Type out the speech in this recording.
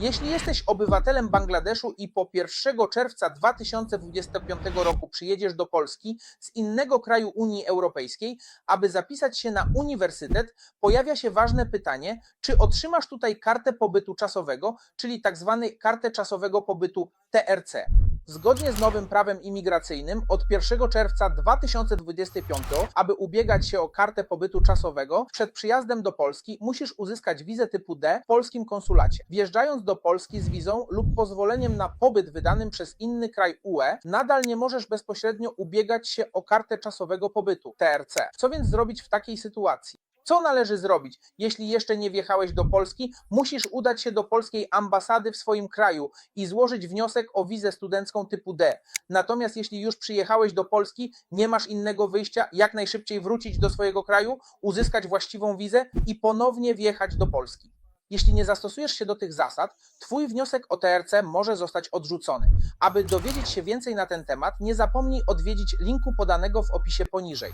Jeśli jesteś obywatelem Bangladeszu i po 1 czerwca 2025 roku przyjedziesz do Polski z innego kraju Unii Europejskiej, aby zapisać się na uniwersytet, pojawia się ważne pytanie, czy otrzymasz tutaj kartę pobytu czasowego, czyli tak zwany kartę czasowego pobytu TRC. Zgodnie z nowym prawem imigracyjnym od 1 czerwca 2025, aby ubiegać się o kartę pobytu czasowego, przed przyjazdem do Polski musisz uzyskać wizę typu D w polskim konsulacie. Wjeżdżając do Polski z wizą lub pozwoleniem na pobyt wydanym przez inny kraj UE, nadal nie możesz bezpośrednio ubiegać się o kartę czasowego pobytu TRC. Co więc zrobić w takiej sytuacji? Co należy zrobić? Jeśli jeszcze nie wjechałeś do Polski, musisz udać się do polskiej ambasady w swoim kraju i złożyć wniosek o wizę studencką typu D. Natomiast jeśli już przyjechałeś do Polski, nie masz innego wyjścia, jak najszybciej wrócić do swojego kraju, uzyskać właściwą wizę i ponownie wjechać do Polski. Jeśli nie zastosujesz się do tych zasad, Twój wniosek o TRC może zostać odrzucony. Aby dowiedzieć się więcej na ten temat, nie zapomnij odwiedzić linku podanego w opisie poniżej.